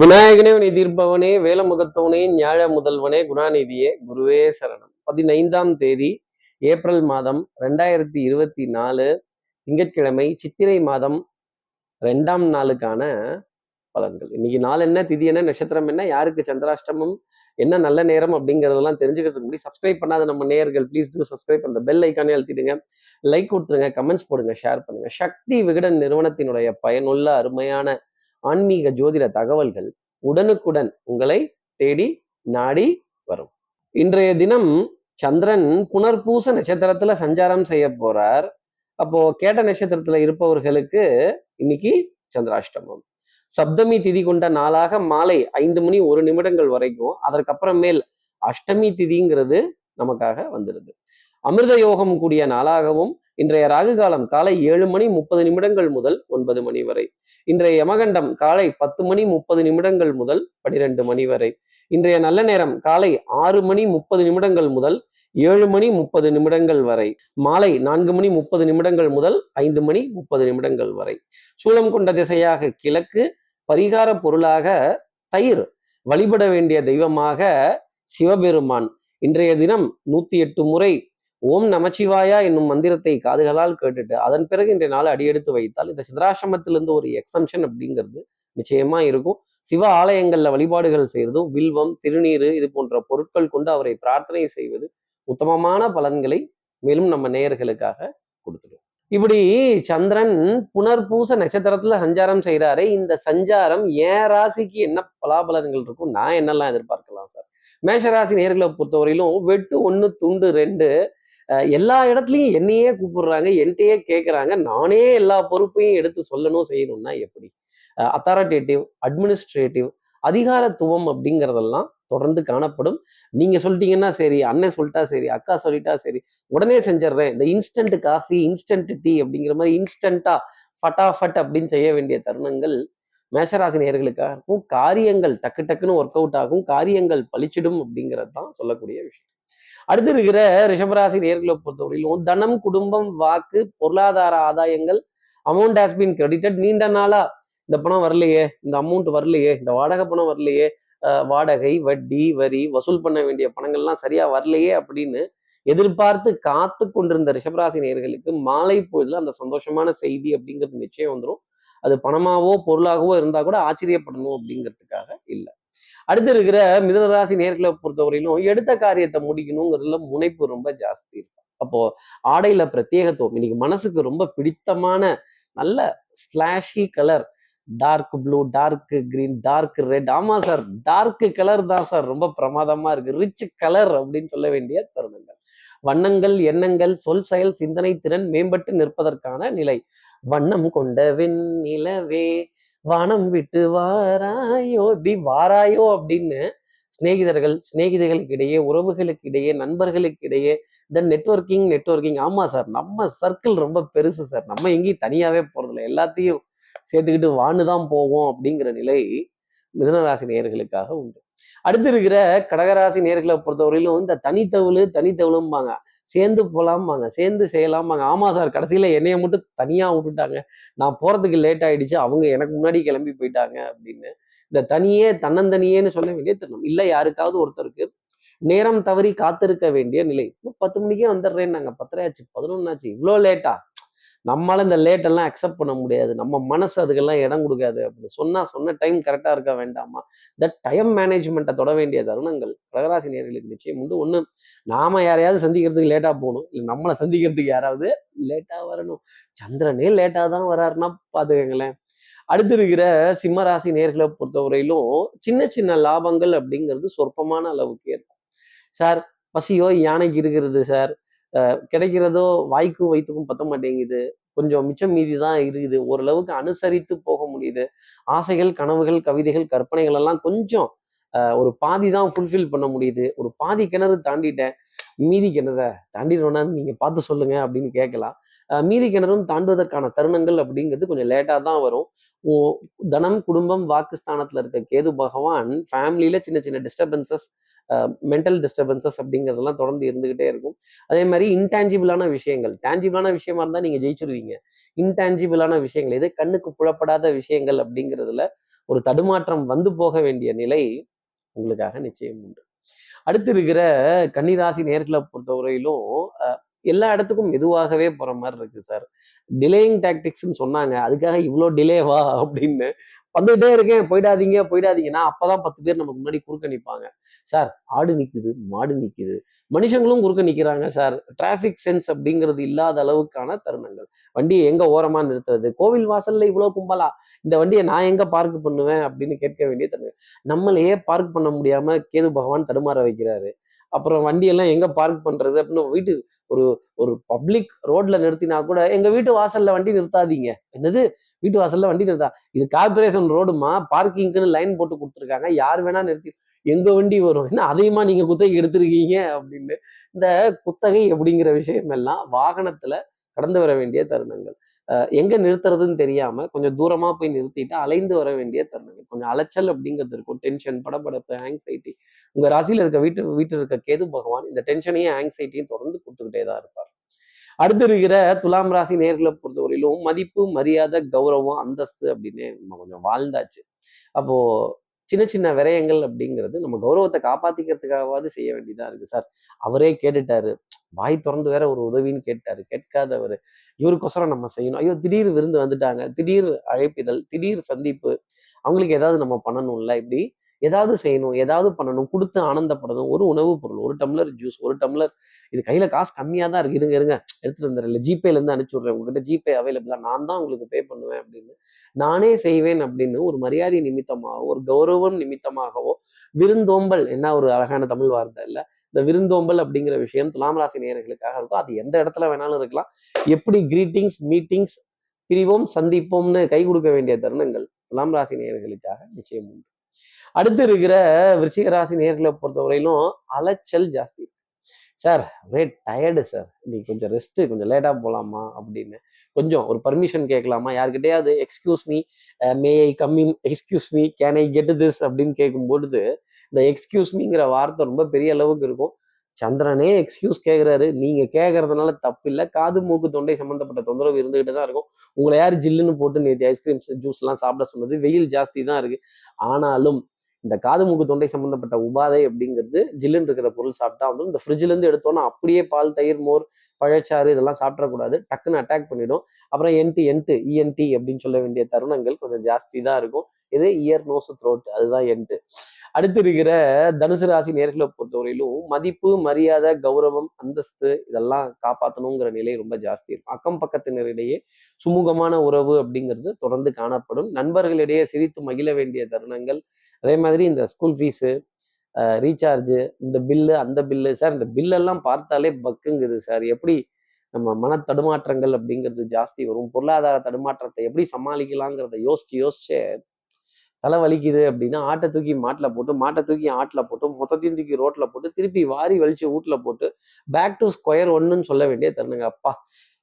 விநாயகனே உனி தீர்ப்பவனே வேலமுகத்தவனே ஞாழ முதல்வனே குணாநிதியே குருவே சரணம். பதினைந்தாம் தேதி ஏப்ரல் மாதம் ரெண்டாயிரத்தி இருபத்தி நாலு திங்கட்கிழமை சித்திரை மாதம் ரெண்டாம் நாளுக்கான பலன்கள். இன்னைக்கு நாள் என்ன திதி என்ன நட்சத்திரம் என்ன யாருக்கு சந்திராஷ்டமம் என்ன நல்ல நேரம் அப்படிங்கிறதெல்லாம் தெரிஞ்சுக்கிறதுக்கு முன்னாடி சப்ஸ்கிரைப் பண்ணாத நம்ம நேயர்கள் ப்ளீஸ் டூ சப்ஸ்கிரைப் அந்த பெல் ஐக்கானே அழுத்திடுங்க. லைக் கொடுத்துருங்க கமெண்ட்ஸ் போடுங்க ஷேர் பண்ணுங்க. சக்தி விகடன் நிறுவனத்தினுடைய பயனுள்ள அருமையான ஆன்மீக ஜோதிட தகவல்கள் உடனுக்குடன் உங்களை தேடி நாடி வரும். இன்றைய தினம் சந்திரன் புனர்பூச நட்சத்திரத்துல சஞ்சாரம் செய்ய போறார். அப்போ கேட்ட நட்சத்திரத்துல இருப்பவர்களுக்கு இன்னைக்கு சந்திராஷ்டமம். சப்தமி திதி கொண்ட நாளாக மாலை ஐந்து மணி ஒரு நிமிடங்கள் வரைக்கும் அதற்கப்புறமேல் அஷ்டமி திதிங்கிறது நமக்காக வந்துடுது. அமிர்த யோகம் கூடிய நாளாகவும் இன்றைய ராகு காலம் காலை ஏழு மணி முப்பது நிமிடங்கள் முதல் ஒன்பது மணி வரை. இன்றைய யமகண்டம் காலை பத்து மணி முப்பது நிமிடங்கள் முதல் பனிரெண்டு மணி வரை. இன்றைய நல்ல நேரம் காலை ஆறு மணி முப்பது நிமிடங்கள் முதல் ஏழு மணி முப்பது நிமிடங்கள் வரை. மாலை நான்கு மணி முப்பது நிமிடங்கள் முதல் ஐந்து மணி முப்பது நிமிடங்கள் வரை. சூலம் கொண்ட திசையாக கிழக்கு பரிகார பொருளாக தயிர் வழிபட வேண்டிய தெய்வமாக சிவபெருமான். இன்றைய தினம் நூத்தி எட்டு முறை ஓம் நமச்சிவாயா என்னும் மந்திரத்தை காதுகளால் கேட்டுட்டு அதன் பிறகு இன்றைய நாள் அடியெடுத்து வைத்தால் இந்த சிதராசிரமத்திலிருந்து ஒரு எக்ஸம்ஷன் அப்படிங்கிறது நிச்சயமா இருக்கும். சிவ ஆலயங்கள்ல வழிபாடுகள் செய்யறதும் வில்வம் திருநீர் இது போன்ற பொருட்கள் கொண்டு அவரை பிரார்த்தனை செய்வது உத்தமமான பலன்களை மேலும் நம்ம நேயர்களுக்காக கொடுத்துடும். இப்படி சந்திரன் புனர்பூச நட்சத்திரத்துல சஞ்சாரம் செய்கிறாரே இந்த சஞ்சாரம் ஏன் ராசிக்கு என்ன பலாபலன்கள் இருக்கும்? நான் என்னெல்லாம் எதிர்பார்க்கலாம் சார்? மேஷராசி நேர்களை பொறுத்தவரையிலும் வெட்டு ஒன்று துண்டு ரெண்டு எல்லா இடத்துலையும் என்னையே கூப்பிடுறாங்க என்கிட்டயே கேட்குறாங்க நானே எல்லா பொறுப்பையும் எடுத்து சொல்லணும் செய்யணும்னா எப்படி? அத்தாரிட்டேட்டிவ் அட்மினிஸ்ட்ரேட்டிவ் அதிகாரத்துவம் அப்படிங்கிறதெல்லாம் தொடர்ந்து காணப்படும். நீங்க சொல்லிட்டீங்கன்னா சரி அண்ணன் சொல்லிட்டா சரி அக்கா சொல்லிட்டா சரி உடனே செஞ்சிடுறேன். இந்த இன்ஸ்டன்ட் காஃபி இன்ஸ்டன்ட் டீ அப்படிங்கிற மாதிரி இன்ஸ்டண்டா ஃபட்டாஃபட் அப்படின்னு செய்ய வேண்டிய தருணங்கள் மேஷராசி நேர்களுக்காக இருக்கும் காரியங்கள் டக்கு டக்குன்னு ஒர்க் அவுட் ஆகும் காரியங்கள் பழிச்சிடும் அப்படிங்கிறது தான் சொல்லக்கூடிய விஷயம். அடுத்து இருக்கிற ரிஷபராசி நேர்களை பொறுத்தவரையிலும் தனம் குடும்பம் வாக்கு பொருளாதார ஆதாயங்கள் அமௌண்ட் ஹாஸ் பீன் கிரெடிட்டட் நீண்ட நாளா. இந்த பணம் வரலையே இந்த அமௌண்ட் வரலையே இந்த வாடகை பணம் வரலையே வாடகை வட்டி வரி வசூல் பண்ண வேண்டிய பணங்கள்லாம் சரியா வரலையே அப்படின்னு எதிர்பார்த்து காத்து கொண்டிருந்த ரிஷபராசி நேர்களுக்கு மாலை பொழுதுல அந்த சந்தோஷமான செய்தி அப்படிங்கிறது நிச்சயம் வந்துடும் அது பணமாவோ பொருளாகவோ இருந்தா கூட ஆச்சரியப்படணும் அப்படிங்கிறதுக்காக இல்லை. அடுத்து இருக்கிற மிதனராசி நேர்களை பொறுத்தவரையிலும் எடுத்த காரியத்தை முடிக்கணுங்கிறதுல முனைப்பு ரொம்ப ஜாஸ்தி இருக்கும். அப்போ ஆடையில பிரத்யேகத்துவம் இன்னைக்கு மனசுக்கு ரொம்ப பிடித்தமான நல்ல slushy colour dark blue dark green dark red ஆமா சார் டார்க் கலர் தான் சார் ரொம்ப பிரமாதமா இருக்கு. ரிச் கலர் அப்படின்னு சொல்ல வேண்டிய தருணங்கள். வண்ணங்கள் எண்ணங்கள் சொல் செயல் சிந்தனை திறன் மேம்பட்டு நிற்பதற்கான நிலை. வண்ணம் கொண்ட வெண்ணிலவே வானம் விட்டு வாராயோ இப்படி வாராயோ அப்படின்னு சிநேகிதர்கள் சிநேகிதர்களுக்கு இடையே உறவுகளுக்கு இடையே நண்பர்களுக்கு இடையே தென் நெட்ஒர்க்கிங் நெட்ஒர்க்கிங் ஆமா சார் நம்ம சர்க்கிள் ரொம்ப பெருசு சார் நம்ம எங்கேயும் தனியாவே போறதில்ல. எல்லாத்தையும் சேர்த்துக்கிட்டு வான்னு தான் போவோம் அப்படிங்கிற நிலை மிதனராசி நேர்களுக்காக உண்டு. அடுத்து இருக்கிற கடகராசி நேர்களை பொறுத்தவரையிலும் இந்த தனித்தவளு தனித்தவளும்பாங்க. சேர்ந்து போகலாம்பாங்க சேர்ந்து செய்யலாம்பாங்க. ஆமா சார் கடைசியில என்னைய மட்டும் தனியா விட்டுட்டாங்க. நான் போறதுக்கு லேட் ஆயிடுச்சு. அவங்க எனக்கு முன்னாடி கிளம்பி போயிட்டாங்க அப்படின்னு. இந்த தனியே தன்னந்தனியேன்னு சொல்ல வேண்டிய தருணம். இல்லை யாருக்காவது ஒருத்தருக்கு நேரம் தவறி காத்திருக்க வேண்டிய நிலை. பத்து மணிக்கே வந்துடுறேன் நாங்க பத்தரை ஆச்சு பதினொன்னாச்சு இவ்வளோ லேட்டா நம்மளால இந்த லேட்டெல்லாம் அக்செப்ட் பண்ண முடியாது. நம்ம மனசு அதுக்கெல்லாம் இடம் கொடுக்காது அப்படின்னு சொன்னால் சொன்ன டைம் கரெக்டாக இருக்க வேண்டாமா? இந்த டைம் மேனேஜ்மெண்ட்டை தொட வேண்டிய தருணங்கள் கடகராசி நேர்களுக்கு நிச்சயம் உண்டு. ஒன்று நாம் யாரையாவது சந்திக்கிறதுக்கு லேட்டாக போகணும். இல்லை நம்மளை சந்திக்கிறதுக்கு யாராவது லேட்டாக வரணும். சந்திரனே லேட்டாக தான் வராருன்னா பார்த்துக்கங்களேன் அடுத்து இருக்கிற சிம்மராசி நேர்களை பொறுத்தவரையிலும் சின்ன சின்ன லாபங்கள் அப்படிங்கிறது சொற்பமான அளவுக்கு இருக்கும். சார் பசியோ யானைக்கு இருக்கிறது சார். கிடைக்கிறதோ வாய்க்கும் வயிற்றுக்கும் பத்த மாட்டேங்குது. கொஞ்சம் மிச்சம் மீதி தான் இருக்குது. ஓரளவுக்கு அனுசரித்து போக முடியுது. ஆசைகள் கனவுகள் கவிதைகள் கற்பனைகள் எல்லாம் கொஞ்சம் ஒரு பாதி தான் ஃபுல்ஃபில் பண்ண முடியுது. ஒரு பாதி கிணறு தாண்டிட்டேன். மீதி கிணற தாண்டிடுவேனான்னு நீங்கள் பார்த்து சொல்லுங்க அப்படின்னு கேட்கலாம். மீதி கிணறும் தாண்டுவதற்கான தருணங்கள் அப்படிங்கிறது கொஞ்சம் லேட்டாக தான் வரும். தனம் குடும்பம் வாக்குஸ்தானத்தில் இருக்க கேது பகவான் ஃபேமிலியில் சின்ன சின்ன டிஸ்டர்பன்சஸ் மென்டல் டிஸ்டர்பன்சஸ் அப்படிங்கிறதெல்லாம் தொடர்ந்து இருந்துகிட்டே இருக்கும். அதே மாதிரி இன்டான்ஜிபிளான விஷயங்கள். டேஞ்சிபிளான விஷயமா இருந்தால் நீங்கள் ஜெயிச்சிருவீங்க. இன்டான்ஜிபிளான விஷயங்கள். எது கண்ணுக்கு புலப்படாத விஷயங்கள் அப்படிங்கிறதுல ஒரு தடுமாற்றம் வந்து போக வேண்டிய நிலை உங்களுக்காக நிச்சயம் உண்டு. அடுத்து இருக்கிற கன்னிராசி நேர்களை பொறுத்தவரையிலும் அஹ், எல்லா இடத்துக்கும் மெதுவாகவே போகிற மாதிரி இருக்கு சார் டிலேயிங் டாக்டிக்ஸ்னு சொன்னாங்க. அதுக்காக இவ்வளோ டிலேவா அப்படின்னு வந்துகிட்டே இருக்கேன். போயிடாதீங்க போயிடாதீங்கன்னா அப்பதான் பத்து பேர் நமக்கு முன்னாடி குறுக்க நிற்பாங்க சார் ஆடு நிற்குது மாடு நிற்குது மனுஷங்களும் குறுக்க நிற்கிறாங்க சார் டிராஃபிக் சென்ஸ் அப்படிங்கிறது இல்லாத அளவுக்கான தருணங்கள். வண்டியை எங்கே ஓரமாக நிறுத்துறது? கோவில் வாசலில் இவ்வளோ கும்பலா? இந்த வண்டியை நான் எங்கே பார்க் பண்ணுவேன் அப்படின்னு கேட்க வேண்டிய தருணங்கள். நம்மளையே பார்க் பண்ண முடியாமல் கேது பகவான் தடுமாற வைக்கிறாரு. அப்புறம் வண்டியெல்லாம் எங்கே பார்க் பண்ணுறது அப்படின்னு வீட்டு ஒரு ஒரு பப்ளிக் ரோட்ல நிறுத்தினா கூட எங்க வீட்டு வாசல்ல வண்டி நிறுத்தாதீங்க. என்னது? வீட்டு வாசல்ல வண்டி நிறுத்தா? இது கார்பரேஷன் ரோடுமா பார்க்கிங்க்குன்னு லைன் போட்டு கொடுத்துருக்காங்க. யார் வேணா நிறுத்தி எங்க வண்டி வரும்? என்ன அதையுமா நீங்க குத்தகை எடுத்திருக்கீங்க? அப்படின்னு. இந்த குத்தகை அப்படிங்கிற விஷயம் எல்லாம் வாகனத்துல கடந்து வர வேண்டிய தருணங்கள். எங்க நிறுத்துறதுன்னு தெரியாம கொஞ்சம் தூரமா போய் நிறுத்திட்டு அலைந்து வர வேண்டிய தருணங்கள். கொஞ்சம் அலைச்சல் அப்படிங்கிறது இருக்கும். டென்ஷன் படப்படப்பு ஆங்ஸைட்டி உங்க ராசியில இருக்க வீட்டு வீட்டில் இருக்க கேது பகவான் இந்த டென்ஷனையும் ஆங்ஸைட்டியும் தொடர்ந்து கொடுத்துக்கிட்டே தான் இருப்பார். அடுத்து இருக்கிற துலாம் ராசி நேர்களை பொறுத்தவரையிலும் மதிப்பு மரியாதை கௌரவம் அந்தஸ்து அப்படின்னு நம்ம கொஞ்சம் வாழ்ந்தாச்சு. அப்போ சின்ன சின்ன விரயங்கள் அப்படிங்கிறது நம்ம கௌரவத்தை காப்பாத்திக்கிறதுக்காகவாது செய்ய வேண்டியதா இருக்கு சார். அவரே கேட்டுட்டாரு. வாய் திறந்து வேற ஒரு உதவின்னு கேட்டாரு. கேட்காதவர். இவருக்கோசரம் நம்ம செய்யணும். ஐயோ திடீர் விருந்து வந்துட்டாங்க. திடீர் அழைப்பிதழ் திடீர் சந்திப்பு. அவங்களுக்கு ஏதாவது நம்ம பண்ணணும்ல? இப்படி ஏதாவது செய்யணும் ஏதாவது பண்ணணும் கொடுத்து ஆனந்தப்படணும். ஒரு உணவுப் பொருள் ஒரு டம்ளர் ஜூஸ் ஒரு டம்ளர் இது கையில காசு கம்மியா தான் இருக்கு. இருங்க இருங்க. எடுத்துகிட்டு வந்துடுறேன். ஜிபேல இருந்து அனுப்பிச்சு விட்றேன். உங்ககிட்ட ஜிபே அவைலபிளா நான் தான் உங்களுக்கு பே பண்ணுவேன் அப்படின்னு நானே செய்வேன் அப்படின்னு ஒரு மரியாதை நிமித்தமாகவோ ஒரு கௌரவம் நிமித்தமாகவோ விருந்தோம்பல் என்ன ஒரு அழகான தமிழ் வார்த்தை இல்ல இந்த விருந்தோம்பல் அப்படிங்கிற விஷயம் துலாம் ராசி நேயர்களுக்காக இருக்கும் அது எந்த இடத்துல வேணாலும் இருக்கலாம். எப்படி கிரீட்டிங்ஸ் மீட்டிங்ஸ் பிரிவோம் சந்திப்போம்னு கை கொடுக்க வேண்டிய தருணங்கள் துலாம் ராசி நேயர்களுக்காக நிச்சயம் உண்டு. அடுத்து இருக்கிற விருச்சிக ராசி நேர்களை பொறுத்தவரையிலும் அலைச்சல் ஜாஸ்தி. சார் ஒரே டயர்டு சார் இன்னைக்கு கொஞ்சம் ரெஸ்ட்டு கொஞ்சம் லேட்டாக போகலாமா அப்படின்னு. கொஞ்சம் ஒரு பர்மிஷன் கேட்கலாமா? யாருக்கிட்டையாவது excuse me may I coming excuse me can I get this அப்படின்னு கேட்கும்பொழுது இந்த எக்ஸ்கியூஸ் மீங்கிற வார்த்தை ரொம்ப பெரிய அளவுக்கு இருக்கும். சந்திரனே எக்ஸ்கியூஸ் கேட்குறாரு. நீங்கள் கேட்கறதுனால தப்பு இல்லை காது மூக்கு தொண்டை சம்மந்தப்பட்ட தொந்தரவு இருந்துகிட்டு தான் இருக்கும். உங்களை யார் ஜில்லுன்னு போட்டு நேற்று ஐஸ்கிரீம்ஸ் ஜூஸ்லாம் சாப்பிட சொன்னது? வெயில் ஜாஸ்தி தான் இருக்குது ஆனாலும் இந்த காது மூக்கு தொண்டை சம்பந்தப்பட்ட உபாதை அப்படிங்கிறது ஜில்லுன்னு இருக்கிற பொருள் சாப்பிட்டா வந்து இந்த ஃப்ரிட்ஜ்ல இருந்து எடுத்தோன்னா அப்படியே பால் தயிர் மோர் பழச்சாறு இதெல்லாம் சாப்பிடக்கூடாது டக்குன்னு அட்டாக் பண்ணிடும். அப்புறம் என்டி என்ட்டு இஎன்டி அப்படின்னு சொல்ல வேண்டிய தருணங்கள் கொஞ்சம் ஜாஸ்தி தான் இருக்கும். இது இயர் நோஸ் த்ரோட் அதுதான் என்ட்டு அடுத்து இருக்கிற தனுசு ராசி நேர்களை பொறுத்தவரையிலும் மதிப்பு மரியாதை கௌரவம் அந்தஸ்து இதெல்லாம் காப்பாற்றணுங்கிற நிலை ரொம்ப ஜாஸ்தி இருக்கும். அக்கம் பக்கத்தினரிடையே சுமூகமான உறவு அப்படிங்கிறது தொடர்ந்து காணப்படும். நண்பர்களிடையே சிரித்து மகிழ வேண்டிய தருணங்கள் அதே மாதிரி இந்த ஸ்கூல் ஃபீஸு ரீசார்ஜு இந்த பில்லு அந்த பில்லு சார் இந்த பில்லெல்லாம் பார்த்தாலே பக்குங்குது சார் எப்படி நம்ம மன தடுமாற்றங்கள் அப்படிங்கிறது ஜாஸ்தி வரும். பொருளாதார தடுமாற்றத்தை எப்படி சமாளிக்கலாங்கிறத யோசிச்சு யோசிச்சே தலை வலிக்குது அப்படின்னா ஆட்டை தூக்கி மாட்டில் போட்டு மாட்டை தூக்கி ஆட்டில் போட்டு மொத்தத்தையும் தூக்கி ரோட்டில் போட்டு திருப்பி வாரி வலிச்சு வீட்டில் போட்டு பேக் டு ஸ்கொயர் ஒன்றுன்னு சொல்ல வேண்டிய தருணுங்க. அப்பா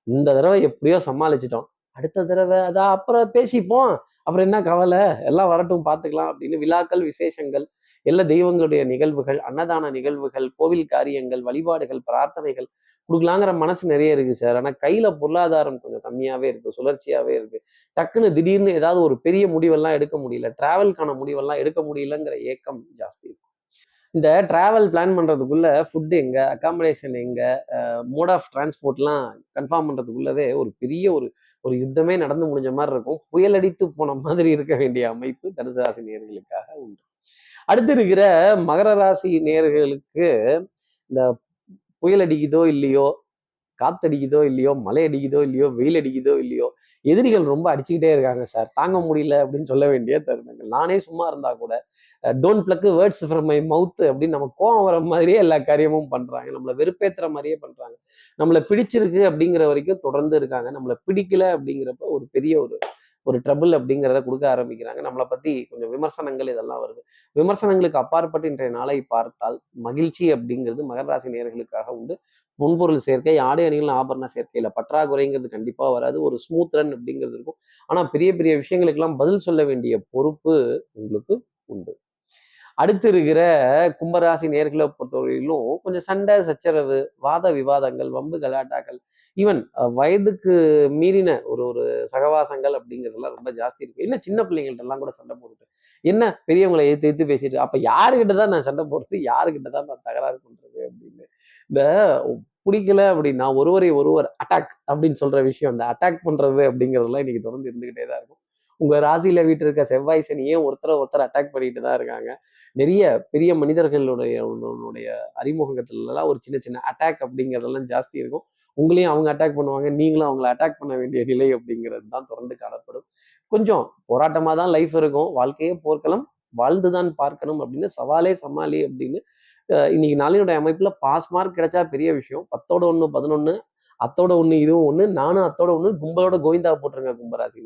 இந்த தடவை எப்படியோ சமாளிச்சிட்டோம். அடுத்த தடவை அதான் அப்புறம் பேசிப்போம். அப்புறம் என்ன கவலை? எல்லாம் வரட்டும் பார்த்துக்கலாம் அப்படின்னு விழாக்கள் விசேஷங்கள் எல்லா தெய்வங்களுடைய நிகழ்வுகள் அன்னதான நிகழ்வுகள் கோவில் காரியங்கள் வழிபாடுகள் பிரார்த்தனைகள் கொடுக்கலாங்கிற மனசு நிறைய இருக்கு சார். ஆனால் கையில பொருளாதாரம் கொஞ்சம் கம்மியாவே இருக்கு சுழற்சியாவே இருக்கு. டக்குன்னு திடீர்னு ஏதாவது ஒரு பெரிய முடிவெல்லாம் எடுக்க முடியல டிராவல்கான முடிவெல்லாம் எடுக்க முடியலங்கிற ஏக்கம் ஜாஸ்தி இருக்கும் இந்த டிராவல் பிளான் பண்ணுறதுக்குள்ளே ஃபுட் எங்கே அக்காமடேஷன் எங்கே மோட் ஆஃப் டிரான்ஸ்போர்ட்லாம் கன்ஃபார்ம் பண்ணுறதுக்குள்ளவே ஒரு பெரிய ஒரு ஒரு யுத்தமே நடந்து முடிஞ்ச மாதிரி இருக்கும். புயலடித்து போன மாதிரி இருக்க வேண்டிய அமைப்பு தனுசு ராசி நேர்களுக்காக உண்டு. அடுத்து இருக்கிற மகர ராசி நேர்களுக்கு இந்த புயல் அடிக்குதோ இல்லையோ காத்தடிக்குதோ இல்லையோ மழை அடிக்குதோ இல்லையோ வெயில் அடிக்குதோ இல்லையோ எதிரிகள் ரொம்ப அடிச்சுக்கிட்டே இருக்காங்க சார். தாங்க முடியல அப்படின்னு சொல்ல வேண்டிய தருணங்கள். நானே சும்மா இருந்தா கூட don't pluck words from my mouth அப்படின்னு நம்ம கோவம் வர மாதிரியே எல்லா காரியமும் பண்றாங்க. நம்மளை வெறுப்பேற்றுற மாதிரியே பண்றாங்க. நம்மளை பிடிச்சிருக்கு அப்படிங்கிற வரைக்கும் தொடர்ந்து இருக்காங்க. நம்மளை பிடிக்கல அப்படிங்கிறப்ப ஒரு பெரிய ஒரு ஒரு ட்ரபிள் அப்படிங்கிறத கொடுக்க ஆரம்பிக்கிறாங்க. நம்மளை பத்தி கொஞ்சம் விமர்சனங்கள் இதெல்லாம் வருது. விமர்சனங்களுக்கு அப்பாற்பட்டு இன்றைய நாளை பார்த்தால் மகிழ்ச்சி அப்படிங்கிறது மகர ராசி நேர்களுக்காக உண்டு. முன்பொருள் சேர்க்கை ஆடை அணிகள் ஆபரண சேர்க்கையில பற்றாக்குறைங்கிறது கண்டிப்பா வராது. ஒரு ஸ்மூத் ரன் அப்படிங்கிறது இருக்கும். ஆனா பெரிய பெரிய விஷயங்களுக்கெல்லாம் பதில் சொல்ல வேண்டிய பொறுப்பு உங்களுக்கு உண்டு. அடுத்து இருக்கிற கும்பராசி நேர்களை பொறுத்தவரையிலும் கொஞ்சம் சண்டை சச்சரவு வாத விவாதங்கள் வம்பு கலாட்டாக்கள் ஈவன் வயதுக்கு மீறின ஒரு ஒரு சகவாசங்கள் அப்படிங்கிறதெல்லாம் ரொம்ப ஜாஸ்தி இருக்கு. என்ன சின்ன பிள்ளைங்கள்ட்ட எல்லாம் கூட சண்டை போட்டுட்டு என்ன பெரியவங்களை எதிர்த்து எதிர்த்து பேசிட்டு அப்ப யாருக்கிட்ட தான் நான் சண்டை போடுறது? யாருக்கிட்ட தான் நான் தகராறு பண்றது? அப்படின்னு. இந்த பிடிக்கல அப்படின்னா ஒருவரை ஒருவர் அட்டாக் அப்படின்னு சொல்ற விஷயம் அந்த அட்டாக் பண்றது அப்படிங்கிறதெல்லாம் இன்னைக்கு தொடர்ந்து இருந்துகிட்டே தான் இருக்கும். உங்க ராசியில வீட்டு இருக்க செவ்வாய் சனியே ஒருத்தரை ஒருத்தர் அட்டாக் பண்ணிட்டு தான் இருக்காங்க. நிறைய பெரிய மனிதர்களுடைய அறிமுகத்துலலாம் ஒரு சின்ன சின்ன அட்டாக் அப்படிங்கிறதெல்லாம் ஜாஸ்தி இருக்கும். உங்களையும் அவங்க அட்டாக் பண்ணுவாங்க. நீங்களும் அவங்கள அட்டாக் பண்ண வேண்டிய நிலை அப்படிங்கிறது தான் தொடர்ந்து காணப்படும். கொஞ்சம் போராட்டமாக தான் லைஃப் இருக்கும். வாழ்க்கையே போர்க்களம். வாழ்ந்து தான் பார்க்கணும் அப்படின்னு சவாலே சமாளி அப்படின்னு இன்னைக்கு நாளினுடைய அமைப்பில் பாஸ் மார்க் கிடைச்சா பெரிய விஷயம். பத்தோட ஒன்று பதினொன்று அத்தோட ஒன்று இதுவும் ஒன்று நானும் அத்தோட ஒன்று கும்பலோட கோவிந்தா போட்டுருங்க கும்பராசி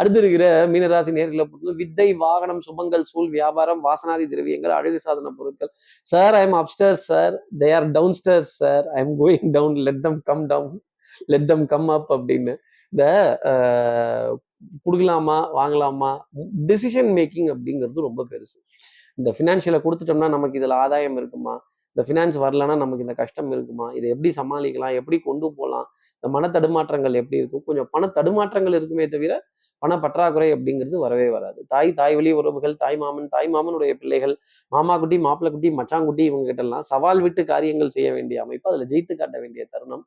அடுத்து இருக்கிற மீனராசி நேர்களை பொறுத்து வித்தை வாகனம் சுபங்கள் சூழ் வியாபாரம் வாசனாதி திரவியங்கள் அழகு சாதன பொருட்கள். Sir I am after sir they are downstairs sir I am going down let them come down let them come up அப்படின்னு. இந்த கொடுக்கலாமா வாங்கலாமா டெசிஷன் மேக்கிங் அப்படிங்கிறது ரொம்ப பெருசு. இந்த ஃபினான்ஷியலை கொடுத்துட்டோம்னா நமக்கு இதில் ஆதாயம் இருக்குமா? இந்த ஃபினான்ஸ் வரலன்னா நமக்கு இந்த கஷ்டம் இருக்குமா? இதை எப்படி சமாளிக்கலாம்? எப்படி கொண்டு போகலாம்? இந்த மன தடுமாற்றங்கள் எப்படி இருக்கும்? கொஞ்சம் பண தடுமாற்றங்கள் இருக்குமே தவிர பண பற்றாக்குறை அப்படிங்கிறது வரவே வராது. தாய் தாய் வழி உறவுகள் தாய் மாமன் தாய் மாமனுடைய பிள்ளைகள் மாமா குட்டி மாப்பிள்ள குட்டி மச்சாங்குட்டி இவங்க கிட்டலாம் எல்லாம் சவால் விட்டு காரியங்கள் செய்ய வேண்டிய அமைப்பு அதில் ஜெயித்து காட்ட வேண்டிய தருணம்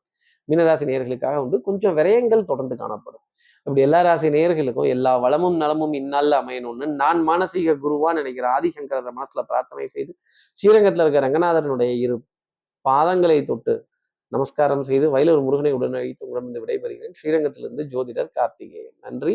மீனராசி நேயர்களுக்காக உண்டு. கொஞ்சம் விரயங்கள் தொடர்ந்து காணப்படும். அப்படி எல்லா ராசி நேயர்களுக்கும் எல்லா வளமும் நலமும் இந்நாளில் அமையணும்னு நான் மானசீக குருவா நினைக்கிற ஆதிசங்கர மனசுல பிரார்த்தனை செய்து ஸ்ரீரங்கத்தில் இருக்க ரங்கநாதனுடைய இரு பாதங்களை தொட்டு நமஸ்காரம் செய்து வயலூர் முருகனை உடன் வைத்து உடம்பு விடைபெறுகிறேன். ஸ்ரீரங்கத்திலிருந்து ஜோதிடர் கார்த்திகேயன். நன்றி.